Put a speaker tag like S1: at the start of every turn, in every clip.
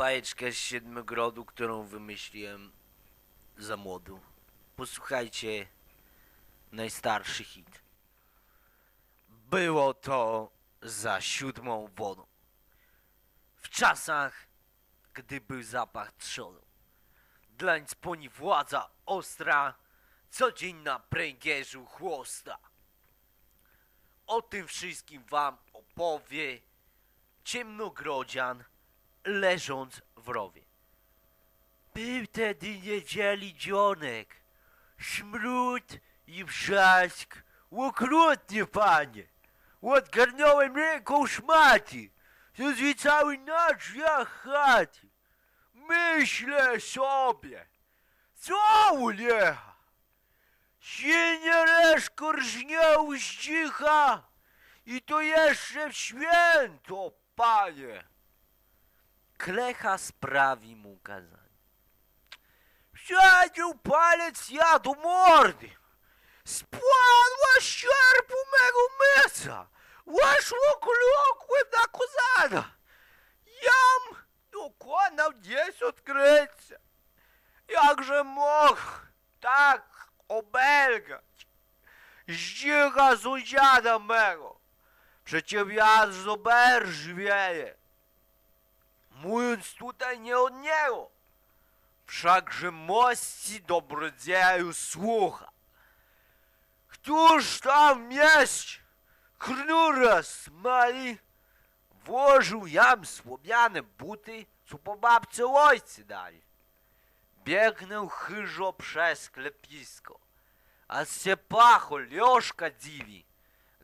S1: bajeczkę z Siedmiogrodu, którą wymyśliłem za młodu. Posłuchajcie, najstarszy hit. Było to za siódmą wodą. W czasach, gdy był zapach trzonu. Dlań sponi władza ostra, co dzień na pręgierzu chłosta. O tym wszystkim wam opowie ciemnogrodzian, leżąc w rowie. Był tedy niedzieli dzionek, smród i wrzask, okrutnie panie. Odgarnąłem ręką szmaty, zazwicały na drzwiach chaty. Myślę sobie, co ulecha? Silnie reszko rżnęł z cicha i to jeszcze w święto, panie. Klecha sprawi mu kazanie. Wsadził palec ja do mordy. Spadła sierpu mego mysa. Weszło klokłem na kozana. Jam dokonał dziesiąt krycia. Jakże mógł tak obelgać? Zdzicha sąsiada mego. Przecież wiatr z oberży wieje. Mówiąc tutaj nie od niego. Wszakże mości dobrodzieju słucha. Któż tam mieście knura smali włożył jam słomiane buty, co po babce ojcy dali. Biegnę chyżo przez sklepisko, a się pacho Lioszka dziwi.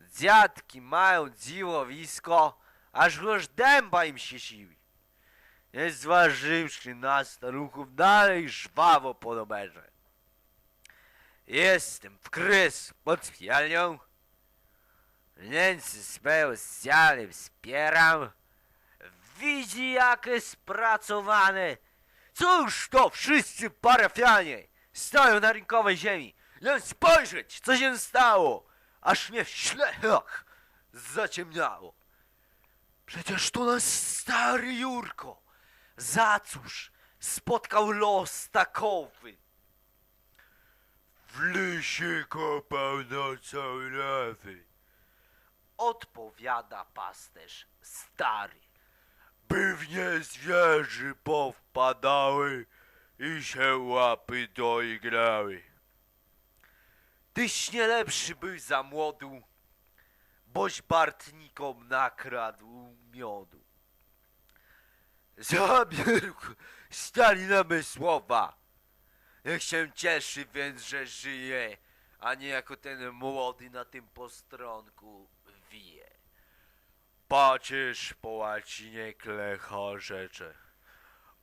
S1: Dziadki mają dziwowisko, aż już dęba im się siwi. Nie zważywszy na staruchów, dalej żwawo po. Jestem w krys pod chwialnią, ręce swe ściany wspieram, widzi jakie spracowane. Cóż to wszyscy parafianie stoją na rynkowej ziemi. Len spojrzeć, co się stało, aż mnie w ślechach zaciemniało. Przecież to nasz stary Jurko. Za cóż spotkał los takowy? W lesie kopał nocą lewy. Odpowiada pasterz stary. By w nie zwierzy powpadały i się łapy doigrały. Tyś nie lepszy był za młodu, boś Bartnikom nakradł miodu. Zabierł stali namysłowa. Niech się cieszy więc, że żyje, a nie jako ten młody na tym postronku wije. Patrzysz po łacinie klecha rzecze.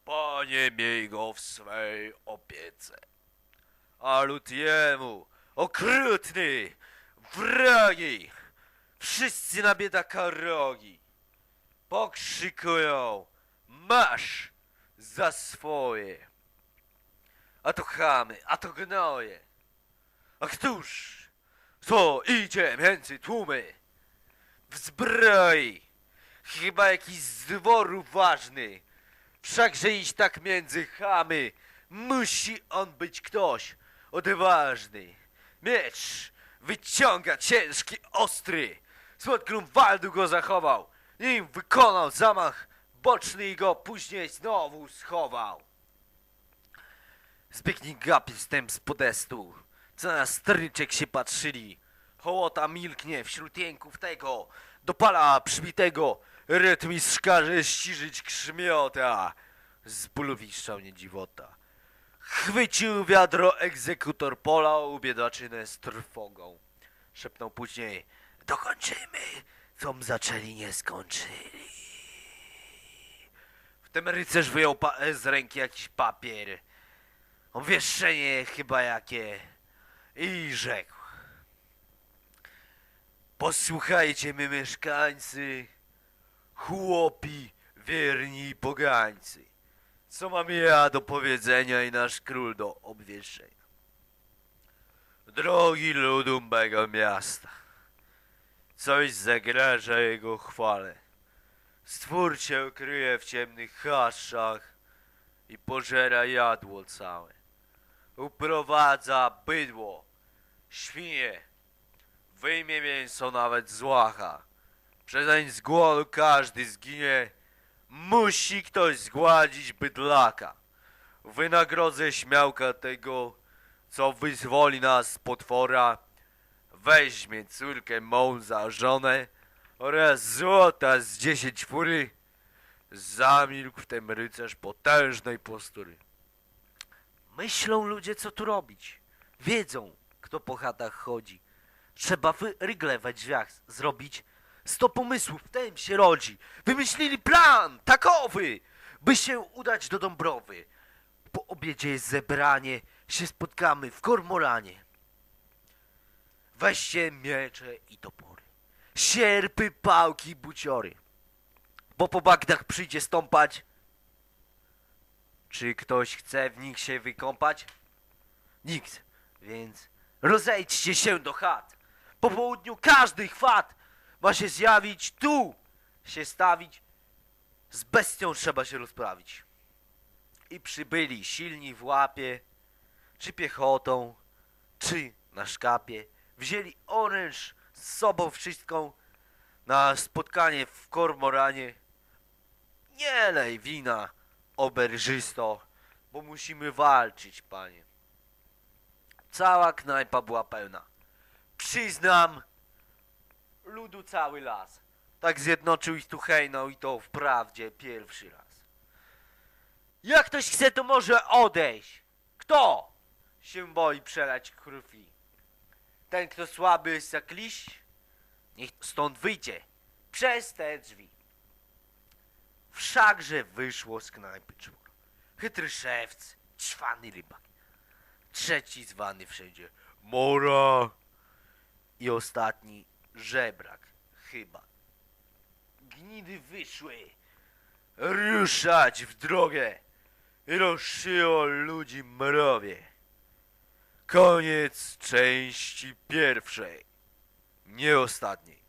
S1: Panie miej go w swej opiece. A lud jemu, okrutny, wrogi, wszyscy na biedaka rogi. Pokrzykują, masz za swoje. A to chamy, a to gnoje. A któż, co idzie między tłumy? W zbroi, chyba jakiś z dworu ważny. Wszakże iść tak między chamy, musi on być ktoś odważny. Miecz wyciąga ciężki, ostry. Spod Grunwaldu go zachował, nim wykonał zamach boczny i go później znowu schował. Zbiegnie gapi wstęp z podestu, co na stryczek się patrzyli. Hołota milknie wśród jęków tego, dopala przybitego, rytm i szkarze ściżyć krzmiota. Z bólu wiszczał nie dziwota. Chwycił wiadro egzekutor, polał biedaczynę z trwogą. Szepnął później, dokończymy, com zaczęli nie skończyli. Wtem rycerz wyjął pa- z ręki jakiś papier. Obwieszczenie chyba jakie. I rzekł. Posłuchajcie my mieszkańcy, chłopi, wierni pogańcy. Co mam ja do powiedzenia i nasz król do obwieszczenia. Drogi ludu mego miasta, coś zagraża jego chwale. Stwór się kryje w ciemnych chaszczach i pożera jadło całe. Uprowadza bydło, świnie, wyjmie mięso nawet z łacha. Przezeń z głodu każdy zginie, musi ktoś zgładzić bydlaka. Wynagrodzę śmiałka tego, co wyzwoli nas z potwora, weźmie córkę mą za żonę oraz złota z dziesięć fury. Zamilkł wtem rycerz potężnej postury. Myślą ludzie, co tu robić. Wiedzą, kto po chatach chodzi. Trzeba rygle drzwiach zrobić. Sto pomysłów wtem się rodzi. Wymyślili plan takowy, by się udać do Dąbrowy. Po obiedzie jest zebranie, się spotkamy w Kormoranie. Weźcie miecze i topory, sierpy, pałki, buciory. Bo po bagnach przyjdzie stąpać. Czy ktoś chce w nich się wykąpać? Nikt, więc rozejdźcie się do chat. Po południu każdy chwat ma się zjawić tu, się stawić. Z bestią trzeba się rozprawić. I przybyli silni w łapie, czy piechotą, czy na szkapie. Wzięli oręż z sobą wszystką na spotkanie w Kormoranie. Nie lej wina, oberżysto, bo musimy walczyć, panie. Cała knajpa była pełna. Przyznam, ludu cały las. Tak zjednoczył ich tu i to wprawdzie pierwszy raz. Jak ktoś chce, to może odejść. Kto się boi przelać krwi? Ten, kto słaby jest jak liść, niech stąd wyjdzie przez te drzwi. Wszakże wyszło z knajpy czworo. Chytry szewc, czwany rybak. Trzeci zwany wszędzie Mora. I ostatni żebrak, chyba. Gnidy wyszły. Ruszać w drogę. I rozszyło ludzi mrowie. Koniec części pierwszej. Nie ostatniej.